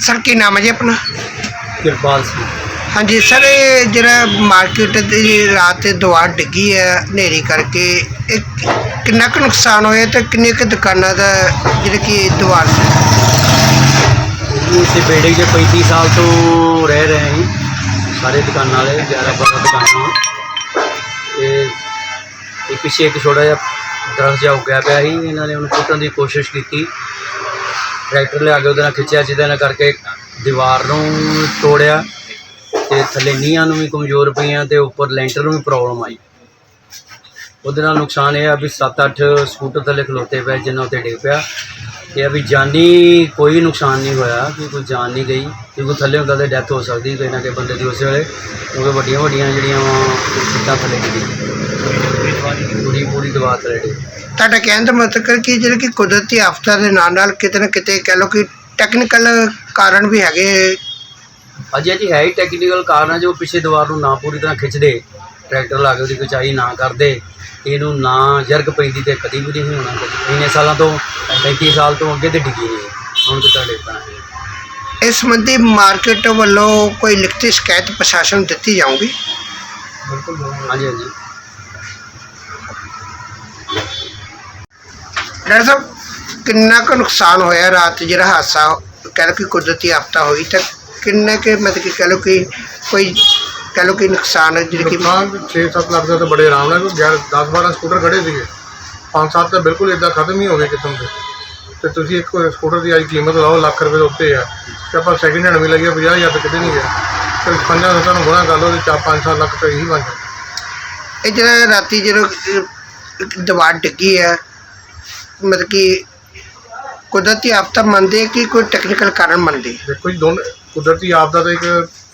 Sir ਕੀ ਨਾਮ ਹੈ ਜੀ ਆਪਣਾ? ਕਿਰਪਾਲ ਸਿੰਘ। ਹਾਂਜੀ ਸਰ ਇਹ ਜਿਹੜਾ ਮਾਰਕੀਟ ਦੀ ਰਾਤ ਤੇ ਦੀਵਾਰ ਡਿੱਗੀ ਹੈ ਹਨੇਰੀ ਕਰਕੇ ਇਹ ਕਿੰਨਾ ਕੁ ਨੁਕਸਾਨ ਹੋਇਆ ਤੇ ਕਿੰਨੀਆਂ ਕੁ ਦੁਕਾਨਾਂ ਦਾ ਜਿਹੜੀ ਕਿ ਦੀਵਾਰ ਸੀ? ਇਸੇ ਬਿਲਡਿੰਗ 'ਚ 35 ਸਾਲ ਤੋਂ ਰਹਿ ਰਹੇ ਹਾਂ ਸਾਰੇ ਦੁਕਾਨਾਂ ਵਾਲੇ 11 12 ਦੁਕਾਨਾਂ। ਇਹ ਪਿੱਛੇ ਇੱਕ ਛੋਟਾ ਜਿਹਾ ਦਰਖਤ ਜਿਹਾ ਉੱਗਿਆ ਪਿਆ ਸੀ। ਇਹਨਾਂ ਨੇ ਉਹਨੂੰ ਪੁੱਟਣ ਦੀ ਕੋਸ਼ਿਸ਼ ਕੀਤੀ। ਟਰੈਕਟਰ ਲਿਆ ਕੇ ਉਹਦੇ ਨਾਲ ਖਿੱਚਿਆ, ਜਿਹਦੇ ਨਾਲ ਕਰਕੇ ਦੀਵਾਰ ਨੂੰ ਤੋੜਿਆ ਤੇ ਥੱਲੇ ਨੀਹਾਂ ਨੂੰ ਵੀ ਕਮਜ਼ੋਰ ਪਈਆਂ ਤੇ ਉੱਪਰ ਲੈਂਟਰ ਨੂੰ ਵੀ ਪ੍ਰੋਬਲਮ ਆਈ। ਉਹਦੇ ਨਾਲ ਨੁਕਸਾਨ ਇਹ ਆ ਵੀ 7-8 ਸਕੂਟਰ ਥੱਲੇ ਖਲੋਤੇ ਪਏ, ਜਿਨ੍ਹਾਂ ਉੱਤੇ ਡਿੱਗ ਪਿਆ। ਇਹ ਵੀ ਜਾਨੀ ਕੋਈ ਨੁਕਸਾਨ ਨਹੀਂ ਹੋਇਆ ਕਿ ਕੋਈ ਜਾਨ ਨਹੀਂ ਗਈ, ਕਿਉਂਕਿ ਥੱਲੇ ਹੁੰਦਾ ਤਾਂ ਡੈਥ ਹੋ ਸਕਦੀ, ਕੋਈ ਨਾ ਕੋਈ ਬੰਦੇ ਦੀ ਉਸੇ ਵੇਲੇ, ਕਿਉਂਕਿ ਵੱਡੀਆਂ ਵੱਡੀਆਂ ਜਿਹੜੀਆਂ ਸਿੱਧਾ ਥੱਲੇ ਡਿੱਗੀ ਪੂਰੀ ਪੂਰੀ ਦੀਵਾਰ ਥੱਲੇ ਡਿੱਗੀ। ਤੁਹਾਡਾ ਕਹਿਣ ਦਾ ਮਤਲਬ ਕਿ ਜਿਹੜੇ ਕਿ ਕੁਦਰਤੀ ਆਫਤਾਂ ਦੇ ਨਾਲ ਨਾਲ ਕਿਤੇ ਨਾ ਕਿਤੇ ਕਹਿ ਲਓ ਕਿ ਟੈਕਨੀਕਲ ਕਾਰਨ ਵੀ ਹੈਗੇ ਅਜੇ ਜੀ ਹੈ ਹੀ ਟੈਕਨੀਕਲ ਕਾਰਨ ਹੈ ਜੋ ਪਿੱਛੇ ਦੀਵਾਰ ਨੂੰ ਨਾ ਪੂਰੀ ਤਰ੍ਹਾਂ ਖਿੱਚਦੇ ਟਰੈਕਟਰ ਲਾ ਕੇ ਉਹਦੀ ਖਿਚਾਈ ਨਾ ਕਰਦੇ ਇਹਨੂੰ ਨਾ ਜਰਗ ਪੈਂਦੀ ਤੇ ਕਦੀ ਵੀ ਨਹੀਂ ਹੋਣਾ। ਇੰਨੇ ਸਾਲਾਂ ਤੋਂ 35 ਸਾਲ ਤੋਂ ਅੱਗੇ ਤੇ ਡਿੱਗੀ ਨਹੀਂ ਹੁਣ ਤੇ ਤੁਹਾਡੇ ਤਾਂ ਇਸ ਸੰਬੰਧੀ ਮਾਰਕੀਟ ਵੱਲੋਂ ਕੋਈ ਲਿਖਤੀ ਸ਼ਿਕਾਇਤ ਪ੍ਰਸ਼ਾਸਨ ਦਿੱਤੀ ਜਾਊਗੀ? ਹਾਂਜੀ ਹਾਂਜੀ। ਡਾਕਟਰ ਸਾਹਿਬ ਕਿੰਨਾ ਕੁ ਨੁਕਸਾਨ ਹੋਇਆ ਰਾਤ ਜਿਹੜਾ ਹਾਦਸਾ ਕਹਿ ਲਓ ਕਿ ਕੁਦਰਤੀ ਆਫਤਾ ਹੋਈ ਤਾਂ ਕਿੰਨਾ ਕਿ ਮਤਲਬ ਕਿ ਕਹਿ ਲਓ ਕਿ ਕੋਈ ਕਹਿ ਲਓ ਕਿ ਨੁਕਸਾਨ ਜਿਹੜੀ ਕਿ ਨੁਕਸਾਨ 6-7 ਲੱਖ ਦਾ ਤਾਂ ਬੜੇ ਆਰਾਮ ਨਾਲ 10-12 ਸਕੂਟਰ ਖੜੇ ਸੀਗੇ। 5-7 ਤਾਂ ਬਿਲਕੁਲ ਇਦਾਂ ਖਤਮ ਹੀ ਹੋ ਗਏ ਕਿਸਮ ਦੇ। ਤੇ ਤੁਸੀਂ ਇੱਕ ਸਕੂਟਰ ਦੀ ਅੱਜ ਕੀਮਤ ਲਾਓ ਲੱਖ ਰੁਪਏ ਦੇ ਉੱਤੇ ਆ। ਤੇ ਆਪਾਂ ਸੈਕਿੰਡ ਹੈਂਡ ਵੀ ਲਈਏ 50000 ਤਾਂ ਕਿਤੇ ਨਹੀਂ ਗਿਆ। ਤੇ ਪੰਜਾਂ ਸੱਤਾਂ ਨੂੰ ਗੁਣਾ ਕਰ ਲਓ ਤੇ 4-5 ਲੱਖ ਤਾਂ ਇਹੀ ਬਣ ਜਾਂਦਾ ਇਹ ਜਿਹੜਾ ਰਾਤੀ ਜਦੋਂ ਦੀਵਾਰ ਡਿੱਗੀ ਹੈ ਮਤਲਬ ਕਿ ਕੁਦਰਤੀ ਆਫਤਾ ਮੰਨਦੇ ਆ ਕਿ ਕੋਈ ਟੈਕਨੀਕਲ ਕਾਰਨ ਮੰਨਦੇ? ਦੇਖੋ ਜੀ ਦੋਨ ਕੁਦਰਤੀ ਆਪਦਾ ਤਾਂ ਇੱਕ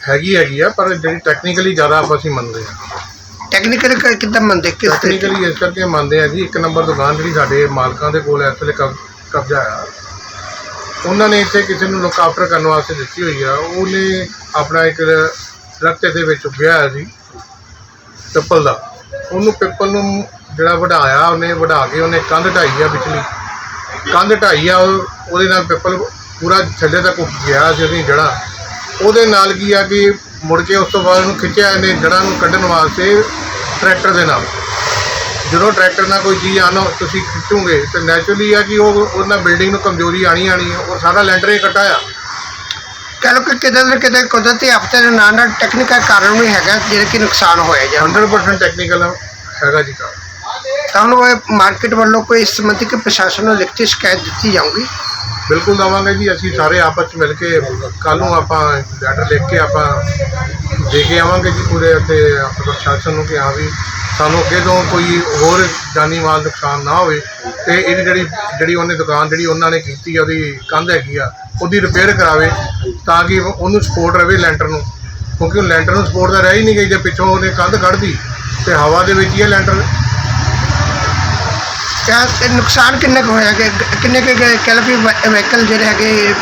ਹੈਗੀ ਹੈਗੀ ਆ ਪਰ ਜਿਹੜੀ ਟੈਕਨੀਕਲੀ ਜ਼ਿਆਦਾ ਆਪਾਂ ਅਸੀਂ ਮੰਨਦੇ ਆ। ਟੈਕਨੀਕਲ ਕਿੱਦਾਂ ਮੰਨਦੇ? ਕਿਸ ਤਰੀਕੇ ਟੈਕਨੀਕਲੀ ਇਸ ਕਰਕੇ ਮੰਨਦੇ ਆ ਜੀ ਇੱਕ ਨੰਬਰ ਦੁਕਾਨ ਜਿਹੜੀ ਸਾਡੇ ਮਾਲਕਾਂ ਦੇ ਕੋਲ ਇਸ ਵੇਲੇ ਕਬ- ਕਬਜ਼ਾ ਆ। ਉਹਨਾਂ ਨੇ ਇੱਥੇ ਕਿਸੇ ਨੂੰ ਲੁੱਕ ਆਫਟਰ ਕਰਨ ਵਾਸਤੇ ਦਿੱਤੀ ਹੋਈ ਆ ਉਹਨੇ ਆਪਣਾ ਇੱਕ ਦਰਖਤ ਦੇ ਵਿੱਚ ਉੱਗਿਆ ਹੋਇਆ ਸੀ ਪਿੱਪਲ ਦਾ। ਉਹਨੂੰ ਪਿੱਪਲ ਨੂੰ ਜਿਹੜਾ ਵਢਾਇਆ ਉਹਨੇ ਵਢਾ ਕੇ ਉਹਨੇ ਕੰਧ ਢਾਈ ਆ ਪਿਛਲੀ ਕੰਧ ਢਾਈ ਆ ਉਹ- ਉਹਦੇ ਨਾਲ ਪਿੱਪਲ ਪੂਰਾ ਥੱਲੇ ਤੱਕ ਉੱਗ ਗਿਆ ਸੀ ਉਹਦੀ ਜੜ੍ਹਾਂ। ਉਹਦੇ ਨਾਲ ਕੀ ਆ ਕਿ ਮੁੜ ਕੇ ਉਸ ਤੋਂ ਬਾਅਦ ਉਹਨੂੰ ਖਿੱਚਿਆ ਇਹਨੇ ਜੜ੍ਹਾਂ ਨੂੰ ਕੱਢਣ ਵਾਸਤੇ ਟਰੈਕਟਰ ਦੇ ਨਾਲ। ਜਦੋਂ ਟਰੈਕਟਰ ਨਾਲ ਕੋਈ ਚੀਜ਼ ਆਣਾ ਤੁਸੀਂ ਖਿੱਚੋਗੇ ਤੇ ਨੈਚੁਰਲੀ ਆ ਕਿ ਉਹ ਉਹਨਾਂ ਬਿਲਡਿੰਗ ਨੂੰ ਕਮਜ਼ੋਰੀ ਆਣੀ ਆਣੀ ਔਰ ਸਾਰਾ ਲੈਂਟਰ ਹੀ ਕੱਟਾ ਆ। ਕਹਿ ਲਓ ਕਿ ਕਿਤੇ ਨਾ ਕਿਤੇ ਕੁਦਰਤੀ ਆਫਤੇ ਦੇ ਨਾਲ ਨਾਲ ਟੈਕਨੀਕਲ ਕਾਰਨ ਵੀ ਹੈਗਾ ਜਿਹੜੇ ਕਿ ਨੁਕਸਾਨ ਹੋਇਆ ਜਾਂ 100% ਟੈਕਨੀਕਲ ਹੈਗਾ ਜੀ ਕੰਮ। ਤਾਂ ਹੁਣ ਉਹ ਮਾਰਕੀਟ ਵੱਲੋਂ ਕੋਈ ਇਸ ਸੰਬੰਧੀ ਕਿ ਪ੍ਰਸ਼ਾਸਨ ਨੂੰ ਲਿਖਤੀ ਸ਼ਿਕਾਇਤ ਦਿੱਤੀ ਜਾਊਗੀ? ਬਿਲਕੁਲ ਦਵਾਂਗੇ ਜੀ, ਅਸੀਂ ਸਾਰੇ ਆਪਸ ਵਿੱਚ ਮਿਲ ਕੇ ਕੱਲ ਨੂੰ ਆਪਾਂ ਲੈਟਰ ਲਿਖ ਕੇ ਆਪਾਂ ਦੇ ਕੇ ਆਵਾਂਗੇ ਜੀ ਪੂਰੇ ਅਤੇ ਆਪਣੇ ਪ੍ਰਸ਼ਾਸਨ ਨੂੰ ਕਿ ਹਾਂ ਵੀ ਸਾਨੂੰ ਅੱਗੇ ਤੋਂ ਕੋਈ ਹੋਰ ਜਾਨੀ ਮਾਲ ਨੁਕਸਾਨ ਨਾ ਹੋਵੇ ਤੇ ਇਹਦੀ ਜਿਹੜੀ ਜਿਹੜੀ ਉਹਨੇ ਦੁਕਾਨ ਜਿਹੜੀ ਉਹਨਾਂ ਨੇ ਕੀਤੀ ਆ, ਉਹਦੀ ਕੰਧ ਹੈਗੀ ਆ, ਉਹਦੀ ਰਿਪੇਅਰ ਕਰਾਵੇ ਤਾਂ ਕਿ ਉਹਨੂੰ ਸਪੋਰਟ ਰਵੇ ਲੈਂਟਰ ਨੂੰ। ਕਿਉਂਕਿ ਉਹ ਲੈਂਟਰ ਨੂੰ ਸਪੋਰਟ ਤਾਂ ਰਹਿ ਹੀ ਨਹੀਂ ਗਈ ਜੇ ਪਿੱਛੋਂ ਉਹਨੇ ਕੰਧ ਕੱਢਦੀ ਤੇ ਹਵਾ ਦੇ ਵਿੱਚ ਹੀ ਇਹ ਲੈਂਟਰ ਕਿਆ ਤੇ ਨੁਕਸਾਨ ਕਿੰਨਾ ਕੁ ਹੋਇਆ ਕਿ ਕਿੰਨੇ ਕੁ ਗਏ- ਕਹਿ ਲਓ ਕਿ ਵਹੀਕਲ ਜਿਹੜੇ ਹੈਗੇ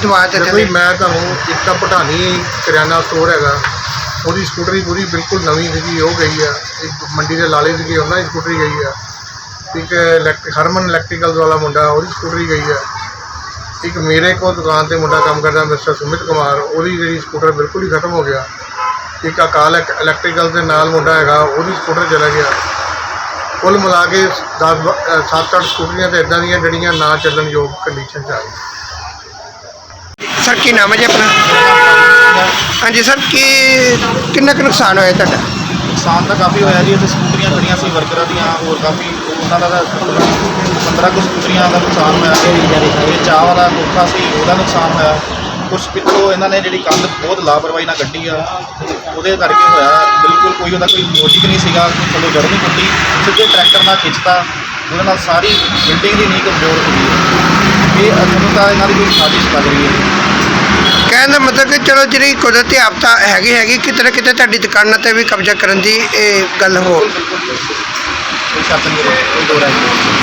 ਦੀਵਾਰ ਦੇ ਦੇਖੋ ਥੱਲੇ ਜੀ ਮੈਂ ਤੁਹਾਨੂੰ ਇੱਕ ਤਾਂ ਪਟਾਨੀ ਕਰਿਆਨਾ ਸਟੋਰ ਹੈਗਾ। ਉਹਦੀ ਸਕੂਟਰੀ ਪੂਰੀ ਬਿਲਕੁਲ ਨਵੀਂ ਸੀਗੀ ਉਹ ਗਈ ਆ। ਇੱਕ ਮੰਡੀ ਦੇ ਲਾਲੇ ਸੀਗੇ ਉਹਨਾਂ ਦੀ ਸਕੂਟਰੀ ਗਈ ਆ। ਇੱਕ ਇਲੈਕਟ੍ਰਿਕ ਹਰਮਨ ਇਲੈਕਟ੍ਰੀਕਲਸ ਵਾਲਾ ਮੁੰਡਾ ਉਹਦੀ ਸਕੂਟਰੀ ਗਈ ਆ। ਇੱਕ ਮੇਰੇ ਕੋਲ ਦੁਕਾਨ ਤੇ ਮੁੰਡਾ ਕੰਮ ਕਰਦਾ ਮਿਸਟਰ ਸੁਮਿਤ ਕੁਮਾਰ ਉਹਦੀ ਜਿਹੜੀ ਸਕੂਟਰ ਬਿਲਕੁਲ ਹੀ ਖਤਮ ਹੋ ਗਿਆ। ਇੱਕ ਅਕਾਲ ਇਲੈਕਟ੍ਰੀਕਲ ਦੇ ਨਾਲ ਮੁੰਡਾ ਹੈਗਾ ਉਹਦੀ ਸਕੂਟਰ ਚਲਾ ਗਿਆ। ਕੁੱਲ ਮਿਲਾ ਕੇ 10 7-8 ਸਕੂਟਰੀਆਂ ਤੇ ਇਦਾਂ ਦੀਆਂ ਜਿਹੜੀਆਂ ਨਾ ਚੱਲਣ ਯੋਗ ਕੰਡੀਸ਼ਨ 'ਚ ਆ ਗਈਆਂ। ਸਰ ਕੀ ਨਾਮ ਹੈ ਜੀ ਆਪਣਾ? ਹਾਂਜੀ ਸਰ ਕੀ ਕਿੰਨਾ ਕੁ ਨੁਕਸਾਨ ਹੋਇਆ ਤੁਹਾਡਾ? ਨੁਕਸਾਨ ਤਾਂ ਕਾਫੀ ਹੋਇਆ ਜੀ ਇੱਥੇ ਸਕੂਟਰੀਆਂ ਖੜੀਆਂ ਸੀ ਵਰਕਰਾਂ ਦੀਆਂ ਹੋਰ ਕਾਫੀ ਉਹਨਾਂ ਦਾ ਤਾਂ 15 ਕੁ ਸਕੂਟਰੀਆਂ ਦਾ ਨੁਕਸਾਨ ਹੋਇਆ ਇਹ ਚਾਹ ਵਾਲਾ ਕੋਠਾ ਸੀ ਉਹਦਾ ਨੁਕਸਾਨ ਹੋਇਆ। ਕੁਛ ਪਿੱਛੋਂ ਇਹਨਾਂ ਨੇ ਜਿਹੜੀ ਕੰਧ ਬਹੁਤ ਲਾਪਰਵਾਹੀ ਨਾਲ ਕੱਢੀ ਆ ਉਹਦੇ ਕਰਕੇ ਹੋਇਆ ਬਿਲਕੁਲ ਕੋਈ ਉਹਦਾ ਕੋਈ ਲੋਜਿਕ ਨਹੀਂ ਸੀਗਾ ਥੱਲੋਂ ਜੜ ਨਹੀਂ ਪੁੱਟੀ ਸਿੱਧੇ ਟਰੈਕਟਰ ਨਾਲ ਖਿੱਚਤਾ ਉਹਦੇ ਨਾਲ ਸਾਰੀ ਬਿਲਡਿੰਗ ਦੀ ਨੀਂਹ ਕਮਜ਼ੋਰ ਹੋ ਗਈ ਇਹ ਅਸਲ ਤਾਂ ਇਹਨਾਂ ਦੀ ਕੋਈ ਸਾਜ਼ਿਸ਼ ਲੱਗ ਰਹੀ ਹੈ। ਕਹਿਣ ਦਾ ਮਤਲਬ ਕਿ ਚਲੋ ਜਿਹੜੀ ਕੁਦਰਤੀ ਆਫਤਾ ਹੈਗੀ ਹੈਗੀ ਕਿਤੇ ਨਾ ਕਿਤੇ ਤੁਹਾਡੀ ਦੁਕਾਨਾਂ ਤੇ ਵੀ ਕਬਜ਼ਾ ਕਰਨ ਦੀ ਇਹ ਗੱਲ ਹੋ ਕੋਈ ਸ਼ੱਕ ਕੋਈ ਨਹੀਂ।